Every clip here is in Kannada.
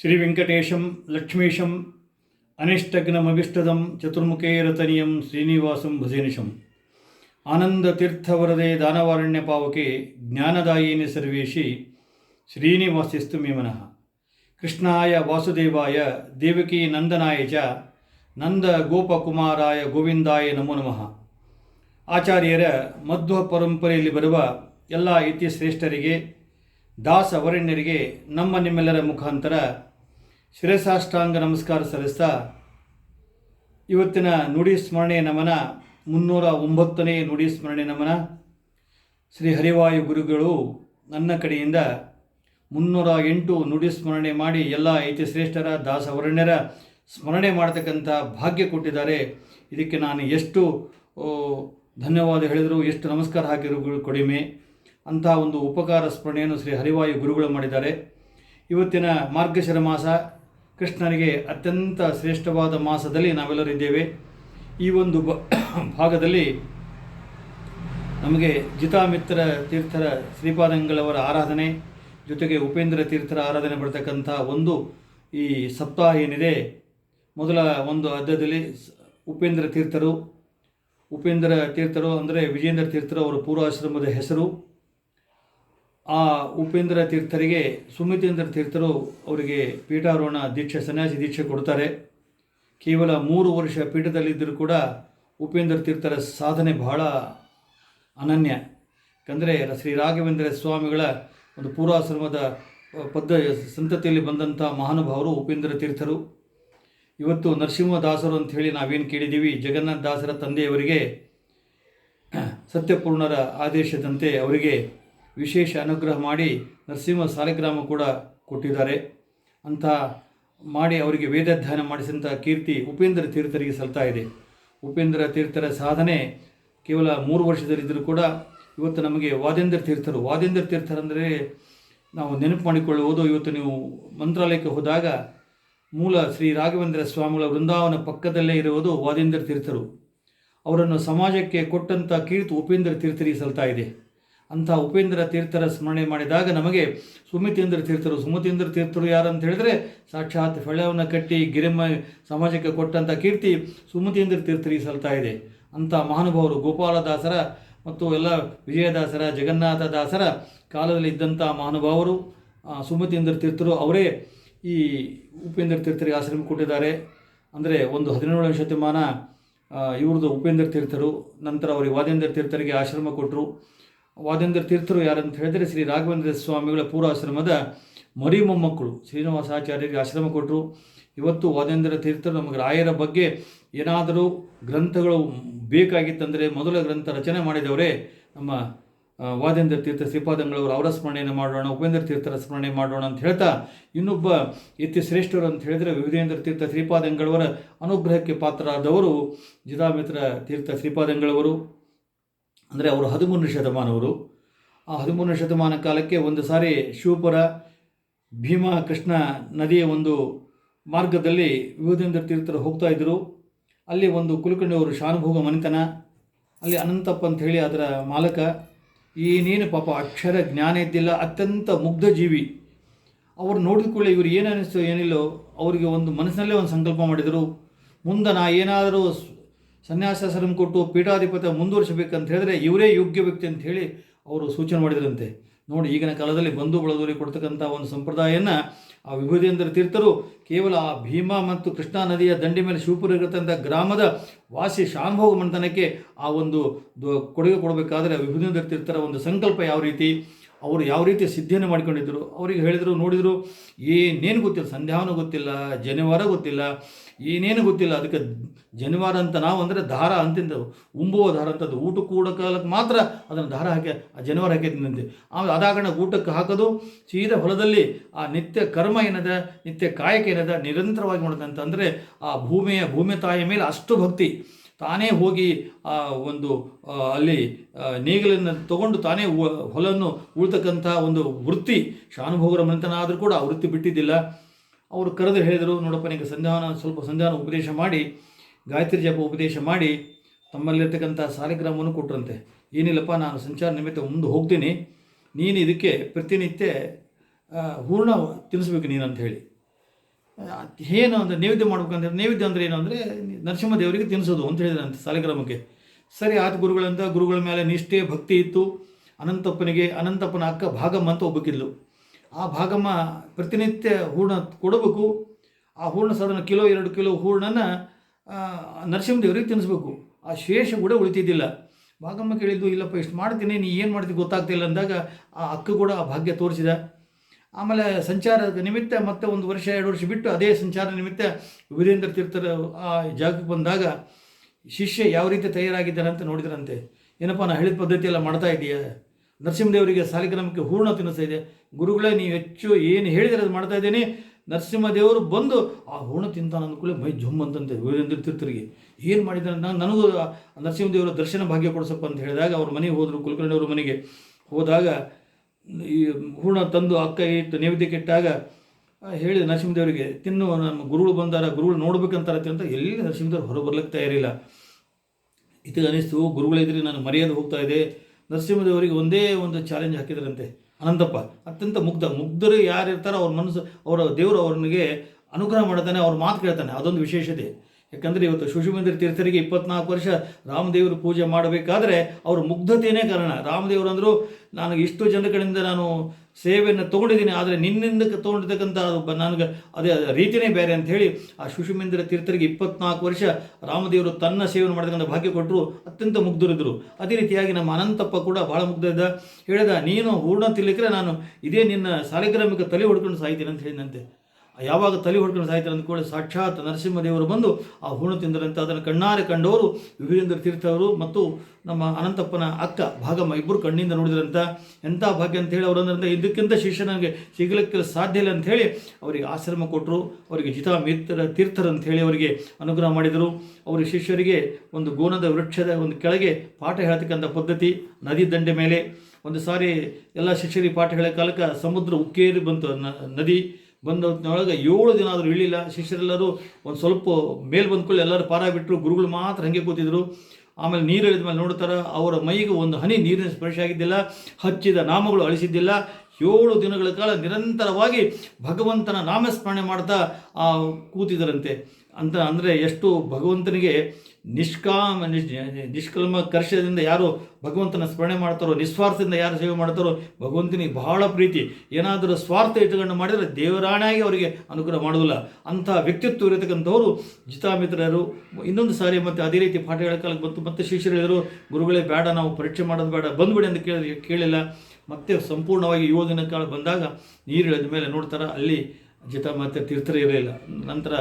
ಶ್ರೀವೆಂಕಟೇಶಂ ಲಕ್ಷ್ಮೀಶಂ ಅನಿಷ್ಟಗ್ನಮಭಿಷ್ಟದಂ ಚತುರ್ಮುಖೇರತನಿಯಂ ಶ್ರೀನಿವಾಸಂ ಭಜನಿಶಂ. ಆನಂದತೀರ್ಥವರದೆ ದಾನವಾರಣ್ಯ ಪಾವಕೆ ಜ್ಞಾನದಾಯಿನಿ ಸರ್ವೇಶಿ ಶ್ರೀನಿವಾಸಿಸ್ತು ಮೇ ಮನಃ. ಕೃಷ್ಣಾಯ ವಾಸುದೇವಾಯ ದೇವಕೀ ನಂದನಾಯ ಚ ನಂದ ಗೋಪಕುಮಾರಾಯ ಗೋವಿಂದಾಯ ನಮೋ ನಮಃ. ಆಚಾರ್ಯರ ಮಧ್ವ ಪರಂಪರೆಯಲ್ಲಿ ಬರುವ ಎಲ್ಲ ಇತಿಶ್ರೇಷ್ಠರಿಗೆ ದಾಸ ವರಣ್ಯರಿಗೆ ನಮ್ಮ ನಿಮ್ಮೆಲ್ಲರ ಮುಖಾಂತರ ಶಿರಸಾಷ್ಟಾಂಗ ನಮಸ್ಕಾರ ಸಲ್ಲಿಸ್ತಾ ಇವತ್ತಿನ ನುಡಿ ಸ್ಮರಣೆ ನಮನ, ಮುನ್ನೂರ ಒಂಬತ್ತನೇ ನುಡಿ ಸ್ಮರಣೆ ನಮನ. ಶ್ರೀ ಹರಿವಾಯು ಗುರುಗಳು ನನ್ನ ಕಡೆಯಿಂದ ಮುನ್ನೂರ ಎಂಟು ನುಡಿ ಸ್ಮರಣೆ ಮಾಡಿ ಎಲ್ಲ ಇತಿಶ್ರೇಷ್ಠರ ದಾಸ ವರಣ್ಯರ ಸ್ಮರಣೆ ಮಾಡತಕ್ಕಂಥ ಭಾಗ್ಯ ಕೊಟ್ಟಿದ್ದಾರೆ. ಇದಕ್ಕೆ ನಾನು ಎಷ್ಟು ಧನ್ಯವಾದ ಹೇಳಿದರು, ಎಷ್ಟು ನಮಸ್ಕಾರ ಹಾಕಿರೋ ಕಡಿಮೆ. ಅಂತಹ ಒಂದು ಉಪಕಾರ ಸ್ಮರಣೆಯನ್ನು ಶ್ರೀ ಹರಿವಾಯು ಗುರುಗಳು ಮಾಡಿದ್ದಾರೆ. ಇವತ್ತಿನ ಮಾರ್ಗಶಿರ ಮಾಸ ಕೃಷ್ಣನಿಗೆ ಅತ್ಯಂತ ಶ್ರೇಷ್ಠವಾದ ಮಾಸದಲ್ಲಿ ನಾವೆಲ್ಲರಿದ್ದೇವೆ ಈ ಒಂದು ಬ ಭಾಗದಲ್ಲಿ ನಮಗೆ ಜಿತಾಮಿತ್ರ ತೀರ್ಥರ ಶ್ರೀಪಾದಂಗಳವರ ಆರಾಧನೆ, ಜೊತೆಗೆ ಉಪೇಂದ್ರ ತೀರ್ಥರ ಆರಾಧನೆ ಬರ್ತಕ್ಕಂಥ ಒಂದು ಈ ಸಪ್ತಾಹ ಏನಿದೆ, ಮೊದಲ ಒಂದು ಅರ್ಧದಲ್ಲಿ ಉಪೇಂದ್ರ ತೀರ್ಥರು. ಉಪೇಂದ್ರ ತೀರ್ಥರು ಅಂದರೆ ವಿಜೇಂದ್ರ ತೀರ್ಥರು ಅವರ ಪೂರ್ವಾಶ್ರಮದ ಹೆಸರು. ಆ ಉಪೇಂದ್ರ ತೀರ್ಥರಿಗೆ, ಸುಮಿತೇಂದ್ರ ತೀರ್ಥರು ಅವರಿಗೆ ಪೀಠಾರೋಹಣ ದೀಕ್ಷೆ, ಸನ್ಯಾಸಿ ದೀಕ್ಷೆ ಕೊಡ್ತಾರೆ. ಕೇವಲ ಮೂರು ವರ್ಷ ಪೀಠದಲ್ಲಿದ್ದರೂ ಕೂಡ ಉಪೇಂದ್ರ ತೀರ್ಥರ ಸಾಧನೆ ಬಹಳ ಅನನ್ಯ. ಯಾಕಂದರೆ ಶ್ರೀ ರಾಘವೇಂದ್ರ ಸ್ವಾಮಿಗಳ ಒಂದು ಪೂರ್ವಾಶ್ರಮದ ಪದ್ಧ ಸಂತತಿಯಲ್ಲಿ ಬಂದಂಥ ಮಹಾನುಭಾವರು ಉಪೇಂದ್ರ ತೀರ್ಥರು. ಇವತ್ತು ನರಸಿಂಹದಾಸರು ಅಂತ ಹೇಳಿ ನಾವೇನು ಕೇಳಿದ್ದೀವಿ ಜಗನ್ನಾಥ ದಾಸರ ತಂದೆಯವರಿಗೆ ಸತ್ಯಪೂರ್ಣರ ಆದೇಶದಂತೆ ಅವರಿಗೆ ವಿಶೇಷ ಅನುಗ್ರಹ ಮಾಡಿ ನರಸಿಂಹ ಸಾಲಿಗ್ರಾಮ ಕೂಡ ಕೊಟ್ಟಿದ್ದಾರೆ. ಅಂತ ಮಾಡಿ ಅವರಿಗೆ ವೇದಾಧ್ಯಯನ ಮಾಡಿಸಿದಂಥ ಕೀರ್ತಿ ಉಪೇಂದ್ರ ತೀರ್ಥರಿಗೆ ಸಲ್ತಾ ಇದೆ. ಉಪೇಂದ್ರ ತೀರ್ಥರ ಸಾಧನೆ ಕೇವಲ ಮೂರು ವರ್ಷದಲ್ಲಿದ್ದರೂ ಕೂಡ ಇವತ್ತು ನಮಗೆ ವಾದೇಂದ್ರ ತೀರ್ಥರು, ವಾದೇಂದ್ರ ತೀರ್ಥರಂದರೆ ನಾವು ನೆನಪು ಮಾಡಿಕೊಳ್ಳುವುದು ಇವತ್ತು ನೀವು ಮಂತ್ರಾಲಯಕ್ಕೆ ಹೋದಾಗ ಮೂಲ ಶ್ರೀ ರಾಘವೇಂದ್ರ ಸ್ವಾಮಿಗಳ ವೃಂದಾವನ ಪಕ್ಕದಲ್ಲೇ ಇರುವುದು ವಾದೇಂದ್ರ ತೀರ್ಥರು. ಅವರನ್ನು ಸಮಾಜಕ್ಕೆ ಕೊಟ್ಟಂಥ ಕೀರ್ತಿ ಉಪೇಂದ್ರ ತೀರ್ಥರಿಗೆ ಸಲ್ತಾ ಇದೆ. ಅಂಥ ಉಪೇಂದ್ರ ತೀರ್ಥರ ಸ್ಮರಣೆ ಮಾಡಿದಾಗ ನಮಗೆ ಸುಮಿತೇಂದ್ರ ತೀರ್ಥರು, ಸುಮತೇಂದ್ರ ತೀರ್ಥರು ಯಾರು ಅಂತ ಹೇಳಿದ್ರೆ ಸಾಕ್ಷಾತ್ ಫೆಳವನ್ನು ಕಟ್ಟಿ ಗಿರಿಮ ಸಮಾಜಕ್ಕೆ ಕೊಟ್ಟಂಥ ಕೀರ್ತಿ ಸುಮತೇಂದ್ರ ತೀರ್ಥರಿಗೆ ಸಲ್ತಾ ಇದೆ. ಅಂಥ ಮಹಾನುಭಾವರು ಗೋಪಾಲದಾಸರ ಮತ್ತು ಎಲ್ಲ ವಿಜಯದಾಸರ ಜಗನ್ನಾಥ ದಾಸರ ಕಾಲದಲ್ಲಿ ಇದ್ದಂಥ ಮಹಾನುಭಾವರು ಸುಮತೇಂದ್ರ ತೀರ್ಥರು ಅವರೇ ಈ ಉಪೇಂದ್ರ ತೀರ್ಥರಿಗೆ ಆಶ್ರಮ ಕೊಟ್ಟಿದ್ದಾರೆ. ಅಂದರೆ ಒಂದು ಹದಿನೇಳನೇ ಶತಮಾನ ಇವ್ರದ್ದು ಉಪೇಂದ್ರ ತೀರ್ಥರು, ನಂತರ ಅವರಿಗೆ ವಾದೇಂದ್ರ ತೀರ್ಥರಿಗೆ ಆಶ್ರಮ ಕೊಟ್ಟರು ವಾದೇಂದ್ರ ತೀರ್ಥರು ಯಾರಂತ ಹೇಳಿದರೆ ಶ್ರೀ ರಾಘವೇಂದ್ರ ಸ್ವಾಮಿಗಳ ಪೂರ್ವಾಶ್ರಮದ ಮರಿ ಮೊಮ್ಮಕ್ಕಳು ಶ್ರೀನಿವಾಸಾಚಾರ್ಯರಿಗೆ ಆಶ್ರಮ ಕೊಟ್ಟರು ಇವತ್ತು ವಾದೇಂದ್ರ ತೀರ್ಥರು ನಮಗೆ ರಾಯರ ಬಗ್ಗೆ ಏನಾದರೂ ಗ್ರಂಥಗಳು ಬೇಕಾಗಿತ್ತಂದರೆ ಮೊದಲ ಗ್ರಂಥ ರಚನೆ ಮಾಡಿದವರೇ ನಮ್ಮ ವಾದೇಂದ್ರ ತೀರ್ಥ ಶ್ರೀಪಾದಂಗಳವರು. ಅವರ ಸ್ಮರಣೆಯನ್ನು ಮಾಡೋಣ, ಉಪೇಂದ್ರ ತೀರ್ಥರ ಸ್ಮರಣೆ ಮಾಡೋಣ ಅಂತ ಹೇಳ್ತಾ ಇನ್ನೊಬ್ಬ ಇತಿ ಶ್ರೇಷ್ಠರು ಅಂತ ಹೇಳಿದರೆ ವಿವಿಧೇಂದ್ರ ತೀರ್ಥ ಶ್ರೀಪಾದಂಗಳವರ ಅನುಗ್ರಹಕ್ಕೆ ಪಾತ್ರರಾದವರು ಜಿದಾಮಿತ್ರ ತೀರ್ಥ ಶ್ರೀಪಾದಂಗಳವರು. ಅಂದರೆ ಅವರು ಹದಿಮೂರನೇ ಶತಮಾನವರು. ಆ ಹದಿಮೂರನೇ ಶತಮಾನ ಕಾಲಕ್ಕೆ ಒಂದು ಸಾರಿ ಶಿವಪುರ, ಭೀಮಾ, ಕೃಷ್ಣ ನದಿಯ ಒಂದು ಮಾರ್ಗದಲ್ಲಿ ವಿಭೂದೇಂದ್ರ ತೀರ್ಥರು ಹೋಗ್ತಾ ಇದ್ದರು ಅಲ್ಲಿ ಒಂದು ಕುಲಕರ್ಣಿಯವರು ಶಾನುಭೋಗ ಮನೆತನ, ಅಲ್ಲಿ ಅನಂತಪ್ಪ ಅಂತ ಹೇಳಿ ಅದರ ಮಾಲಕ. ಏನೇನು ಪಾಪ ಅಕ್ಷರ ಜ್ಞಾನ ಇದ್ದಿಲ್ಲ, ಅತ್ಯಂತ ಮುಗ್ಧ ಜೀವಿ. ಅವ್ರು ನೋಡಿದ ಕೂಡಲೇ ಇವರು ಏನು ಅನ್ನಿಸ್ತು ಏನಿಲ್ಲೋ, ಅವರಿಗೆ ಒಂದು ಮನಸ್ಸಿನಲ್ಲೇ ಒಂದು ಸಂಕಲ್ಪ ಮಾಡಿದರು. ಮುಂದೆ ನಾ ಏನಾದರೂ ಸನ್ಯಾಸಾಶ್ರಮ ಕೊಟ್ಟು ಪೀಠಾಧಿಪತ್ಯ ಮುಂದುವರಿಸಬೇಕಂತ ಹೇಳಿದ್ರೆ ಇವರೇ ಯೋಗ್ಯ ವ್ಯಕ್ತಿ ಅಂತ ಹೇಳಿ ಅವರು ಸೂಚನೆ ಮಾಡಿದ್ರಂತೆ. ನೋಡಿ, ಈಗಿನ ಕಾಲದಲ್ಲಿ ಬಂಧು ಬಳದವರಿಗೆ ಕೊಡ್ತಕ್ಕಂಥ ಒಂದು ಸಂಪ್ರದಾಯನ ಆ ವಿಭೂದೇಂದ್ರ ತೀರ್ಥರು ಕೇವಲ ಆ ಭೀಮಾ ಮತ್ತು ಕೃಷ್ಣಾ ನದಿಯ ದಂಡೆ ಮೇಲೆ ಶಿವಪುರ ಇರತಕ್ಕಂಥ ಗ್ರಾಮದ ವಾಸಿ ಶಾನುಭೋಗ ಮಂತನಕ್ಕೆ ಆ ಒಂದು ಕೊಡುಗೆ ಕೊಡಬೇಕಾದರೆ ವಿಭೂದೇಂದ್ರ ತೀರ್ಥರ ಒಂದು ಸಂಕಲ್ಪ ಯಾವ ರೀತಿ? ಅವರು ಯಾವ ರೀತಿ ಸಿದ್ಧಿಯನ್ನು ಮಾಡ್ಕೊಂಡಿದ್ದರು? ಅವರಿಗೆ ಹೇಳಿದರು, ನೋಡಿದರು, ಏನೇನು ಗೊತ್ತಿಲ್ಲ ಸಂಧ್ಯಾನು ಗೊತ್ತಿಲ್ಲ ಜನಿವಾರ ಗೊತ್ತಿಲ್ಲ, ಏನೇನು ಗೊತ್ತಿಲ್ಲ. ಅದಕ್ಕೆ ಜನಿವಾರ ಅಂತ ನಾವು ಅಂದರೆ ದಾರ ಅಂತಿಂದ ಉಂಬುವ ದಾರ ಅಂತದ್ದು ಊಟ ಕೂಡ ಕಾಲಕ್ಕೆ ಮಾತ್ರ ಅದನ್ನು ದಾರ ಹಾಕಿ, ಆ ಜನಿವಾರ ಹಾಕಿದ್ದಂತೆ ಆಮೇಲೆ ಅದಾಗಣ ಊಟಕ್ಕೆ ಹಾಕೋದು, ಸೀದಾ ಹೊಲದಲ್ಲಿ ಆ ನಿತ್ಯ ಕರ್ಮ ಏನದ, ನಿತ್ಯ ಕಾಯಕ ಏನದ, ನಿರಂತರವಾಗಿ ಮಾಡೋದಂತ ಅಂದರೆ ಆ ಭೂಮಿಯ ಭೂಮಿ ತಾಯಿಯ ಮೇಲೆ ಅಷ್ಟು ಭಕ್ತಿ. ತಾನೇ ಹೋಗಿ, ಆ, ಒಂದು ಅಲ್ಲಿ ನೇಗಿಲನ್ನು ತಗೊಂಡು ತಾನೇ ಹೊಲನ್ನು ಉಳ್ತಕ್ಕಂಥ ಒಂದು ವೃತ್ತಿ, ಶಾನುಭೋಗರ ಮಂತನ ಆದರೂ ಕೂಡ ಆ ವೃತ್ತಿ ಬಿಟ್ಟಿದ್ದಿಲ್ಲ. ಅವರು ಕರೆದು ಹೇಳಿದರು, ನೋಡಪ್ಪ ನಿಮಗೆ ಸಂಧ್ಯಾನ ಸ್ವಲ್ಪ ಸಂಧ್ಯಾನ ಉಪದೇಶ ಮಾಡಿ, ಗಾಯತ್ರಿ ಜಪ ಉಪದೇಶ ಮಾಡಿ, ತಮ್ಮಲ್ಲಿರ್ತಕ್ಕಂಥ ಸಾಲಿಗ್ರಾಮವನ್ನು ಕೊಟ್ಟರಂತೆ ಏನಿಲ್ಲಪ್ಪ, ನಾನು ಸಂಚಾರ ನಿಮಿತ್ತ ಮುಂದೆ ಹೋಗ್ತೀನಿ. ನೀನು ಇದಕ್ಕೆ ಪ್ರತಿನಿತ್ಯ ಹೂರ್ಣ ತಿನ್ನಿಸ್ಬೇಕು ನೀನು ಅಂತ ಹೇಳಿ. ಏನು ಅಂದರೆ ನೈವೇದ್ಯ ಮಾಡ್ಬೇಕಂದ್ರೆ ನೈವೇದ್ಯ ಅಂದರೆ ಏನು ಅಂದರೆ ನರಸಿಂಹ ದೇವರಿಗೆ ತಿನ್ನಿಸೋದು ಅಂತ ಹೇಳಿದ್ರಂತೆ ಸಾಲಿಗ್ರಾಮಕ್ಕೆ. ಸರಿ ಆತ ಗುರುಗಳಂತ, ಗುರುಗಳ ಮೇಲೆ ನಿಷ್ಠೆ, ಭಕ್ತಿ ಇತ್ತು. ಅನಂತಪ್ಪನಿಗೆ, ಅನಂತಪ್ಪನ ಅಕ್ಕ ಭಾಗಮ್ಮ ಅಂತ ಒಬ್ಬಕ್ಕಿದ್ಲು ಆ ಭಾಗಮ್ಮ ಪ್ರತಿನಿತ್ಯ ಹೂರ್ಣ ಕೊಡಬೇಕು. ಆ ಹೂರ್ಣ ಸಾಧನ ಕಿಲೋ, ಎರಡು ಕಿಲೋ ಹೂರ್ಣನ ನರಸಿಂಹದೇವರಿಗೆ ತಿನ್ನಿಸ್ಬೇಕು. ಆ ಶೇಷ ಕೂಡ ಉಳಿತಿದ್ದಿಲ್ಲ. ಭಾಗಮ್ಮ ಕೇಳಿದ್ದು, ಇಲ್ಲಪ್ಪ, ಇಷ್ಟು ಮಾಡ್ತೀನಿ, ನೀ ಏನು ಮಾಡ್ತೀನಿ ಗೊತ್ತಾಗ್ತಿಲ್ಲ ಅಂದಾಗ ಆ ಅಕ್ಕ ಕೂಡ ಆ ಭಾಗ್ಯ ತೋರಿಸಿದ. ಆಮೇಲೆ ಸಂಚಾರದ ನಿಮಿತ್ತ ಮತ್ತೆ ಒಂದು ವರ್ಷ, ಎರಡು ವರ್ಷ ಬಿಟ್ಟು ಅದೇ ಸಂಚಾರ ನಿಮಿತ್ತ ವೀರೇಂದ್ರ ತೀರ್ಥರ, ಆ ಜಾಗಕ್ಕೆ ಬಂದಾಗ ಶಿಷ್ಯ ಯಾವ ರೀತಿ ತಯಾರಾಗಿದ್ದಾನೆ ಅಂತ ನೋಡಿದ್ರಂತೆ. ಏನಪ್ಪ, ನಾ ಹೇಳಿದ ಪದ್ಧತಿ ಎಲ್ಲ ಮಾಡ್ತಾ ಇದೆಯಾ? ನರಸಿಂಹದೇವರಿಗೆ ಸಾಲಿಗ್ರಾಮಕ್ಕೆ ಹೂರ್ಣ ತಿನ್ನಿಸ್ತಾ ಇದೆ. ಗುರುಗಳೇ ನೀವು ಹೆಚ್ಚು ಏನು ಹೇಳಿದರೆ ಅದು ಮಾಡ್ತಾ ಇದ್ದೀನಿ. ನರಸಿಂಹದೇವರು ಬಂದು ಆ ಹೂರ್ಣ ತಿಂತಾನೆ ಅಂದ್ಕೊಳ್ಳಿ ಮೈ ಜುಮ್ ಅಂತಂತೆ ವೀರೇಂದ್ರ ತೀರ್ಥರಿಗೆ. ಏನು ಮಾಡಿದ್ದಾರೆ? ನಾನು ನನಗೂ ನರಸಿಂಹದೇವರ ದರ್ಶನ ಭಾಗ್ಯ ಕೊಡಿಸಪ್ಪ ಅಂತ ಹೇಳಿದಾಗ ಅವ್ರ ಮನೆಗೆ ಹೋದರು, ಕುಲಕರ್ಣಿಯವ್ರ ಮನೆಗೆ ಹೋದಾಗ ಈ ಹೂರ್ಣ ತಂದು ಅಕ್ಕ ಇಟ್ಟು ನೈವೇದ್ಯಕ್ಕೆ ಇಟ್ಟಾಗ ಹೇಳಿ ಹೇಳಿದ ನರಸಿಂಹದೇವರಿಗೆ, ತಿನ್ನು, ನಮ್ಮ ಗುರುಗಳು ಬಂದಾರ, ಗುರುಗಳು ನೋಡ್ಬೇಕಂತಾರತ್ತೆ ಅಂತ ಎಲ್ಲಿ ನರಸಿಂಹದೇವ್ರು ಹೊರ ಬರ್ಲಿಕ್ಕೆ ತಯಾರಿಲ್ಲ. ಇದು ಅನಿಸ್ತು ಗುರುಗಳಿದ್ರೆ ನಾನು ಮರ್ಯಾದೆ ಹೋಗ್ತಾ ಇದೆ. ನರಸಿಂಹದೇವರಿಗೆ ಒಂದೇ ಒಂದು ಚಾಲೆಂಜ್ ಹಾಕಿದ್ರಂತೆ, ಅನಂತಪ್ಪ. ಅತ್ಯಂತ ಮುಗ್ಧ, ಮುಗ್ಧರು ಯಾರು ಇರ್ತಾರೋ ಅವ್ರ ಮನಸ್ಸು, ಅವರ ದೇವರು ಅವ್ರನಿಗೆ ಅನುಗ್ರಹ ಮಾಡ್ತಾನೆ, ಅವ್ರ ಮಾತು ಕೇಳ್ತಾನೆ. ಅದೊಂದು ವಿಶೇಷತೆ. ಯಾಕಂದರೆ ಇವತ್ತು ಶಿಶುಮಂದಿರ ತೀರ್ಥರಿಗೆ ಇಪ್ಪತ್ನಾಲ್ಕು ವರ್ಷ ರಾಮದೇವರು ಪೂಜೆ ಮಾಡಬೇಕಾದ್ರೆ ಅವರು ಮುಗ್ಧತೆಯೇ ಕಾರಣ. ರಾಮದೇವರು ಅಂದರು, ನನಗೆ ಇಷ್ಟು ಕಡೆಯಿಂದ ನಾನು ಸೇವೆಯನ್ನು ತೊಗೊಂಡಿದ್ದೀನಿ, ಆದರೆ ನಿನ್ನಿಂದ ತೊಗೊಂಡಿರ್ತಕ್ಕಂಥ ನನಗೆ ಅದೇ ರೀತಿಯೇ ಬೇರೆ ಅಂತ ಹೇಳಿ ಆ ಶುಶುಮೇಂದ್ರ ತೀರ್ಥರಿಗೆ ಇಪ್ಪತ್ನಾಲ್ಕು ವರ್ಷ ರಾಮದೇವರು ತನ್ನ ಸೇವೆಯನ್ನು ಮಾಡತಕ್ಕಂಥ ಭಾಗ್ಯ ಕೊಟ್ಟರು ಅತ್ಯಂತ ಮುಗ್ಧರಿದ್ದರು ಅದೇ ರೀತಿಯಾಗಿ ನಮ್ಮ ಅನಂತಪ್ಪ ಕೂಡ ಭಾಳ ಮುಗ್ಧ ಇದ್ದ ಹೇಳಿದ, ನೀನು ಹೂರ್ಣ ತಿನ್ಲಿಕ್ಕೆ ನಾನು ಇದೇ ನಿನ್ನ ಸಾಲಿಗ್ರಾಮಿಕ ತಲೆ ಹೊಡ್ಕೊಂಡು ಸಾಯ್ತೀನಿ ಅಂತ ಹೇಳಿದಂತೆ ಯಾವಾಗ ತಲೆ ಹೊಡ್ಕೊಂಡು ಸಾಯ್ತಾರೆ ಕೂಡ ಸಾಕ್ಷಾತ್ ನರಸಿಂಹದೇವರು ಬಂದು ಆ ಹೂಣ ತಿಂದರಂತೆ. ಅದನ್ನು ಕಣ್ಣಾರೆ ಕಂಡವರು ವಿಭೀಂದ್ರ ತೀರ್ಥವರು ಮತ್ತು ನಮ್ಮ ಅನಂತಪ್ಪನ ಅಕ್ಕ ಭಾಗಮ್ಮ ಇಬ್ಬರು ಕಣ್ಣಿಂದ ನೋಡಿದ್ರಂತ. ಎಂಥ ಭಾಗ್ಯ ಅಂತ ಹೇಳಿ ಅವರಂದ್ರಂತ ಇದಕ್ಕಿಂತ ಶಿಷ್ಯ ನನಗೆ ಸಿಗಲಿಕ್ಕೆ ಸಾಧ್ಯ ಇಲ್ಲ ಹೇಳಿ ಅವರಿಗೆ ಆಶ್ರಮ ಕೊಟ್ಟರು. ಅವರಿಗೆ ಜಿತಾ ಮಿತ್ರ ತೀರ್ಥರು ಹೇಳಿ ಅವರಿಗೆ ಅನುಗ್ರಹ ಮಾಡಿದರು. ಅವರ ಶಿಷ್ಯರಿಗೆ ಒಂದು ಗೋನದ ವೃಕ್ಷದ ಒಂದು ಕೆಳಗೆ ಪಾಠ ಹೇಳ್ತಕ್ಕಂಥ ಪದ್ಧತಿ, ನದಿ ದಂಡೆ ಮೇಲೆ. ಒಂದು ಸಾರಿ ಎಲ್ಲ ಶಿಷ್ಯರಿಗೆ ಪಾಠ ಹೇಳೋ ಕಾಲಕ್ಕೆ ಸಮುದ್ರ ಉಕ್ಕೇರಿ ಬಂತು, ನ- ನದಿ ಬಂದೊಳಗೆ ಏಳು ದಿನ ಆದರೂ ಇಳಿಲ್ಲ ಶಿಷ್ಯರೆಲ್ಲರೂ ಒಂದು ಸ್ವಲ್ಪ ಮೇಲೆ ಬಂದ್ಕೊಳ್ಳಿ, ಎಲ್ಲರೂ ಪಾರ ಬಿಟ್ಟರು ಗುರುಗಳು ಮಾತ್ರ ಹಾಗೆ ಕೂತಿದ್ರು. ಆಮೇಲೆ ನೀರು ಇಳಿದ ಮೇಲೆ ನೋಡ್ತಾರೆ, ಅವರ ಮೈಗೆ ಒಂದು ಹನಿ ನೀರಿನ ಸ್ಪರ್ಶ ಆಗಿದ್ದಿಲ್ಲ, ಹಚ್ಚಿದ ನಾಮಗಳು ಅಳಿಸಿದ್ದಿಲ್ಲ. ಏಳು ದಿನಗಳ ಕಾಲ ನಿರಂತರವಾಗಿ ಭಗವಂತನ ನಾಮಸ್ಮರಣೆ ಮಾಡ್ತಾ ಕೂತಿದ್ದರಂತೆ ಅಂತ ಅಂದರೆ ಎಷ್ಟು ಭಗವಂತನಿಗೆ ನಿಷ್ಕಾಮ, ನಿಷ್, ನಿಷ್ಕಲ್ಮ ಕರ್ಷದಿಂದ ಯಾರು ಭಗವಂತನ ಸ್ಮರಣೆ ಮಾಡ್ತಾರೋ, ನಿಸ್ವಾರ್ಥದಿಂದ ಯಾರು ಸೇವೆ ಮಾಡ್ತಾರೋ, ಭಗವಂತನಿಗೆ ಬಹಳ ಪ್ರೀತಿ. ಏನಾದರೂ ಸ್ವಾರ್ಥ ಇಟ್ಟುಕೊಂಡು ಮಾಡಿದರೆ ದೇವರಾಣಾಗಿ ಅವರಿಗೆ ಅನುಗ್ರಹ ಮಾಡೋದಿಲ್ಲ ಅಂಥ ವ್ಯಕ್ತಿತ್ವ ಇರತಕ್ಕಂಥವರು ಜಿತಾಮಿತ್ರರು. ಇನ್ನೊಂದು ಸಾರಿ ಮತ್ತೆ ಅದೇ ರೀತಿ ಪಾಠ ಹೇಳೋ ಕಾಲಕ್ಕೆ ಬಂತು, ಮತ್ತೆ ಶಿಷ್ಯರು ಹೇಳಿದರು, ಗುರುಗಳೇ ಬೇಡ, ನಾವು ಪರೀಕ್ಷೆ ಮಾಡೋದು ಬೇಡ, ಬಂದ್ಬಿಡಿ ಅಂತ ಕೇಳಿ, ಕೇಳಿಲ್ಲ. ಮತ್ತೆ ಸಂಪೂರ್ಣವಾಗಿ ಯೋಜನೆ ಕಾಲ ಬಂದಾಗ ನೀರು ಇಳಿದ ಮೇಲೆ ನೋಡ್ತಾರ, ಅಲ್ಲಿ ಜಿತ ಮತ್ತೆ ತೀರ್ಥರು ಇರಲಿಲ್ಲ. ನಂತರ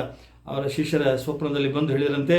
ಅವರ ಶಿಷ್ಯರ ಸ್ವಪ್ನದಲ್ಲಿ ಬಂದು ಹೇಳಿದ್ರಂತೆ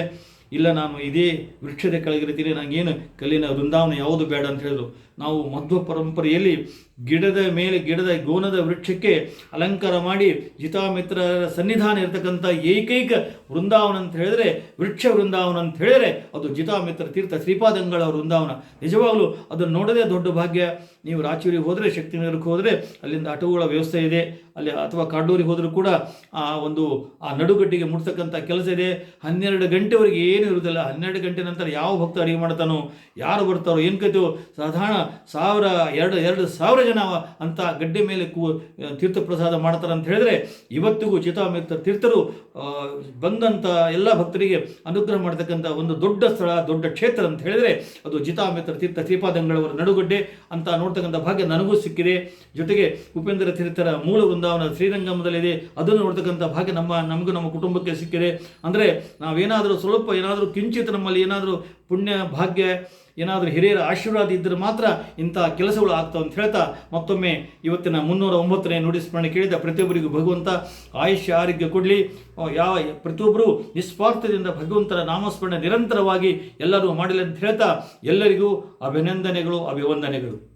ಇಲ್ಲ ನಾನು ಇದೇ ವೃಕ್ಷದ ಕೆಳಗಿರ್ತೀನಿ ನನಗೇನು ಕಲ್ಲಿನ ವೃಂದಾವನ ಯಾವುದು ಬೇಡ ಅಂತ ಹೇಳಿದ್ರು. ನಾವು ಮಧ್ವ ಪರಂಪರೆಯಲ್ಲಿ ಗಿಡದ ಮೇಲೆ ಗಿಡದ ಗೋನದ ವೃಕ್ಷಕ್ಕೆ ಅಲಂಕಾರ ಮಾಡಿ ಜಿತಾಮಿತ್ರರ ಸನ್ನಿಧಾನ ಇರತಕ್ಕಂಥ ಏಕೈಕ ವೃಂದಾವನ ಅಂತ ಹೇಳಿದ್ರೆ, ವೃಕ್ಷ ವೃಂದಾವನ ಅಂತ ಹೇಳಿದರೆ ಅದು ಜಿತಾಮಿತ್ರ ತೀರ್ಥ ಶ್ರೀಪಾದಂಗಳ ವೃಂದಾವನ. ನಿಜವಾಗ್ಲೂ ಅದನ್ನು ನೋಡದೆ ದೊಡ್ಡ ಭಾಗ್ಯ. ನೀವು ರಾಚೂರಿಗೆ ಹೋದರೆ, ಶಕ್ತಿನಗರಕ್ಕೆ ಹೋದರೆ ಅಲ್ಲಿಂದ ಆಟೋಗಳ ವ್ಯವಸ್ಥೆ ಇದೆ. ಅಲ್ಲಿ ಅಥವಾ ಕಾಡೂರಿಗೆ ಹೋದರೂ ಕೂಡ ಆ ಒಂದು, ಆ ನಡುಗಡ್ಡಿಗೆ ಮುಟ್ತಕ್ಕಂಥ ಕೆಲಸ ಇದೆ. ಹನ್ನೆರಡು ಗಂಟೆವರೆಗೆ ಏನು ಇರುವುದಿಲ್ಲ. ಹನ್ನೆರಡು ಗಂಟೆ ನಂತರ ಯಾವ ಭಕ್ತ ಅಡಿಗೆ ಮಾಡ್ತಾನೋ, ಯಾರು ಬರ್ತಾರೋ, ಏನು ಕಥೆಯೋ, ಸಾಧಾರಣ ಸಾವಿರ, ಎರಡು ಎರಡು ಸಾವಿರ ಜನ ಅಂತ ಗಡ್ಡೆ ಮೇಲೆ ಕೂ ತೀರ್ಥ ಪ್ರಸಾದ ಮಾಡ್ತಾರೆ ಅಂತ ಹೇಳಿದ್ರೆ ಇವತ್ತಿಗೂ ಚಿತಾಮಿತ್ರ ತೀರ್ಥರು ಬಂದಂಥ ಎಲ್ಲ ಭಕ್ತರಿಗೆ ಅನುಗ್ರಹ ಮಾಡತಕ್ಕಂಥ ಒಂದು ದೊಡ್ಡ ಸ್ಥಳ, ದೊಡ್ಡ ಕ್ಷೇತ್ರ ಅಂತ ಹೇಳಿದ್ರೆ ಅದು ಜಿತಾಮಿತ್ರ ತೀರ್ಥ ಶ್ರೀಪಾದಂಗಳವರ ನಡುಗಡ್ಡೆ ಅಂತ ನೋಡ್ತಕ್ಕಂಥ ಭಾಗ್ಯ ನನಗೂ ಸಿಕ್ಕಿದೆ. ಜೊತೆಗೆ ಉಪೇಂದ್ರ ತೀರ್ಥರ ಮೂಲ ವೃಂದಾವನ ಶ್ರೀರಂಗಮದಲ್ಲಿದೆ. ಅದನ್ನು ನೋಡ್ತಕ್ಕಂಥ ಭಾಗ್ಯ ನಮ್ಮ, ನಮಗೂ ನಮ್ಮ ಕುಟುಂಬಕ್ಕೆ ಸಿಕ್ಕಿದೆ. ಅಂದರೆ ನಾವೇನಾದರೂ ಸ್ವಲ್ಪ ಏನಾದರೂ ಕಿಂಚಿತ್ ನಮ್ಮಲ್ಲಿ ಏನಾದರೂ ಪುಣ್ಯ, ಭಾಗ್ಯ ಏನಾದರೂ ಹಿರಿಯರ ಆಶೀರ್ವಾದ ಇದ್ದರೆ ಮಾತ್ರ ಇಂಥ ಕೆಲಸಗಳು ಆಗ್ತಾವೆ ಅಂತ ಹೇಳ್ತಾ ಮತ್ತೊಮ್ಮೆ ಇವತ್ತಿನ ಮುನ್ನೂರ ಒಂಬತ್ತನೇ ನುಡಿ ಸ್ಮರಣೆ ಕೇಳಿದ ಪ್ರತಿಯೊಬ್ಬರಿಗೂ ಭಗವಂತ ಆಯುಷ್ಯ, ಆರೋಗ್ಯ ಕೊಡಲಿ. ಯಾವ ಪ್ರತಿಯೊಬ್ಬರು ನಿಸ್ವಾರ್ಥದಿಂದ ಭಗವಂತನ ನಾಮಸ್ಮರಣೆ ನಿರಂತರವಾಗಿ ಎಲ್ಲರೂ ಮಾಡಲಿ ಅಂತ ಹೇಳ್ತಾ ಎಲ್ಲರಿಗೂ ಅಭಿನಂದನೆಗಳು, ಅಭಿವಂದನೆಗಳು.